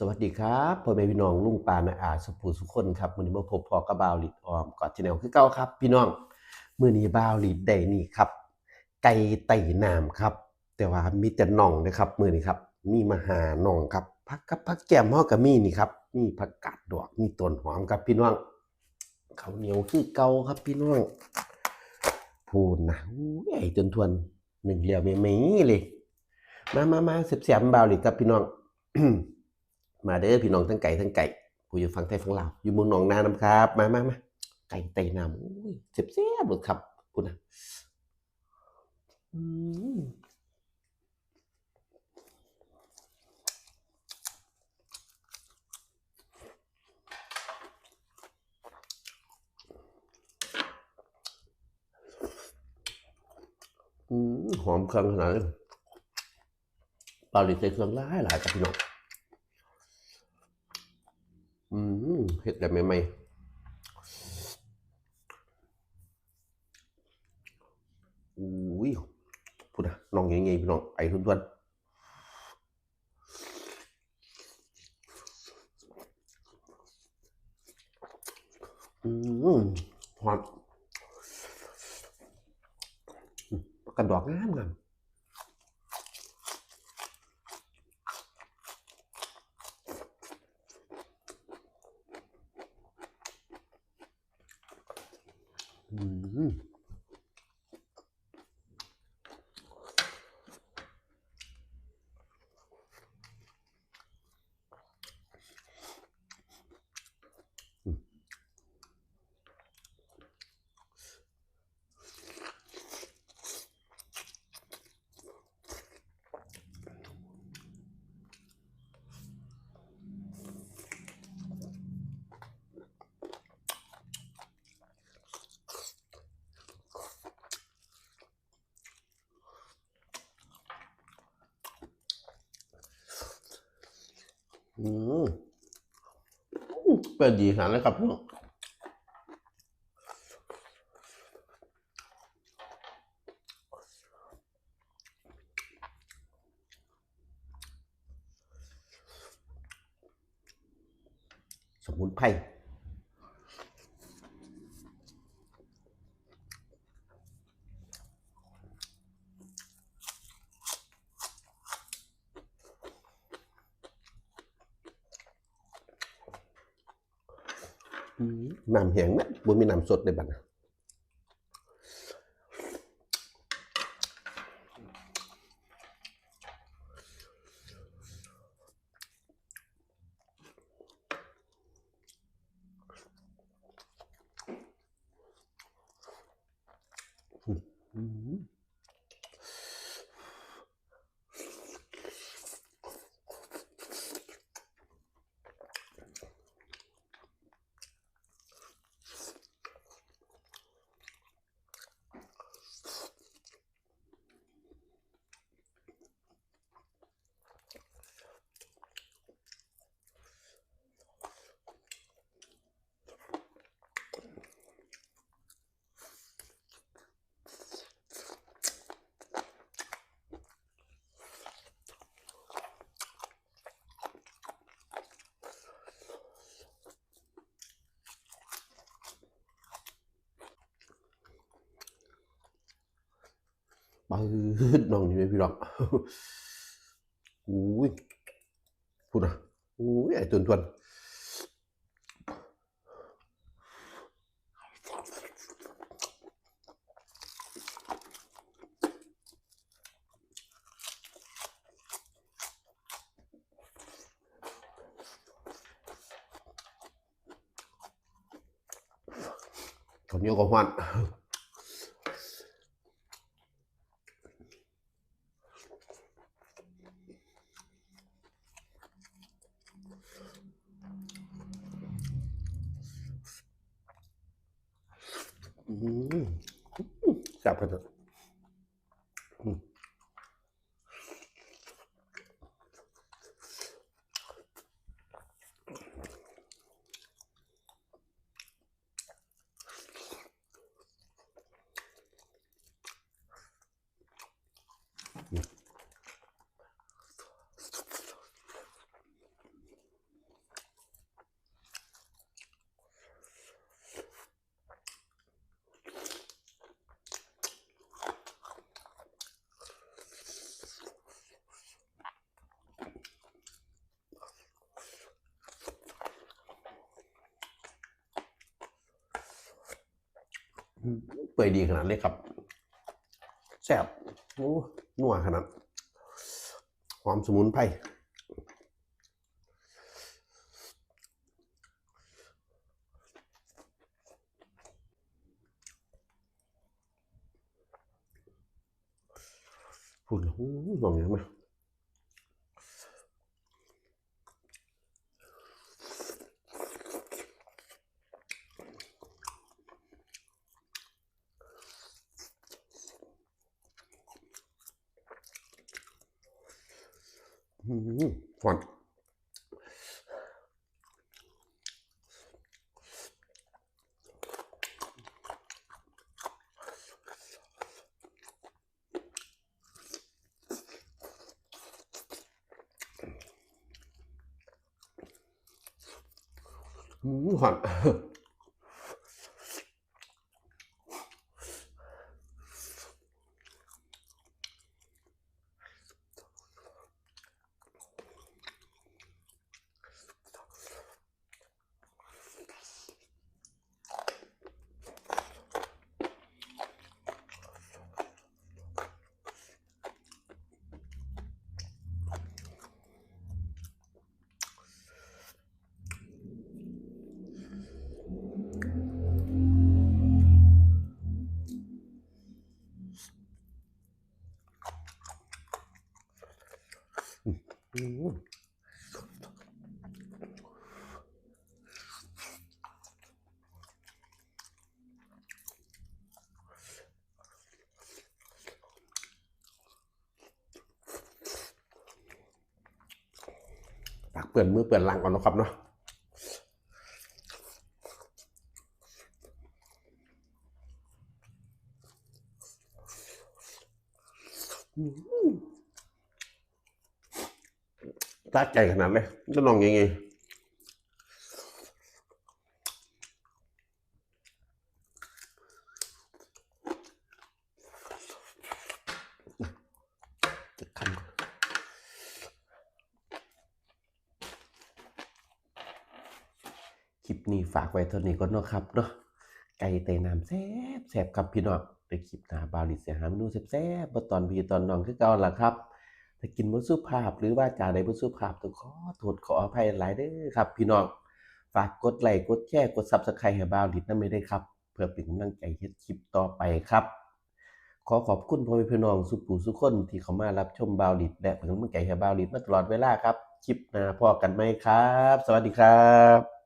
สวัสดีครับพ่อแม่พี่น้องลุงปานาอาสุภูสุคนครับมือนี้มาพบพอกับบาวลิดออมกอดที่แนวคือเก่าครับ พี่น้องมือนี้บาวลิดได้นี่ครับ ไก่ไต่น้ำครับ แต่ว่ามีแต่น่องนะครับมือนี้ครับมีมาหาน่องครับผักกับผักแก้มเฮาก็มีนี่ครับมีผักกาดดอกมีต้นหอมครับพี่น้องข้าวเหนียวคือเก่าครับพี่น้องพูนนะอู้ยไอ้จนทวนหนึ่งเหลียวไม่ไมีเลย มามามาเสียบๆบาวลิดครับพี่น้อง มาเด้อพี่น้องทั้งไก่ทั้งไก่ผู้อยู่ฝั่งไทยฝั่งลาวอยู่เมืองหนองนาน้ำครับ มามามาไก่ไต่น้ำอุ้ยเจ็บเสียบเลยครับพูดนะอืมอืมหอมเครื่องขนาดนี้เปล่าหรือใส่เครื่องหลายหลายกับพี่น้อง อื มเห็ดแบบใหม่ๆอุ้ยพูดนะน้องยังไงพี่น้องไอ้ทุนทวนอืมหอมกระดอกงามงาม อืม อืมเป็นดีขนาดนะครับพี่น้องสมุนไพร น้ำแห้งไหมบนมีน้ำสดในบัดนะอืม ดน้องนี่ไหมพี่น้องอุ้ยพูดนะอุ้ยไเปื่อยดีขนาดเลยครับแซ่บโอ้นัวขนาดหอมสมุนไพรพูดแล้วอื้อมองยังไง อืมหวานอืมหวานอืม ปื่อนมือเปื่อนหลังก่อนนะครับเนาะตาใจขนาดเลยจะลองยังไง จะคันคลิป นี้ฝากไว้เท่านี้ก่อนเนาะครับเนาะไก่เตยน้ำแซ่บแซ่บครับพี่น้องในคลิปหน้าบาวลิเสียหามนูแซ่บๆบ่บตอนพี่ตอนน้องคือเก่าล่ะครับถ้ากินบ่สุภาพหรือว่าจาใดบ่สุภาพต้องขอโทษขออภัยหลายเด้อครับ พี่น้องฝากกดไลค์กดแชร์กด Subscribe ให้บาวลินำไม่ได้ครับ เพื่อเป็นกำลังใจเฮ็ดคลิปต่อไปครับ ขอขอบคุณพ่อแม่พี่น้องสุขผู้สุขคนที่เข้ามารับชมบาวลิดและเป็นกำลังใจให้บาวลิดมาตลอดเวลาครับคลิปหน้าพอกันไหมครับ สวัสดีครับ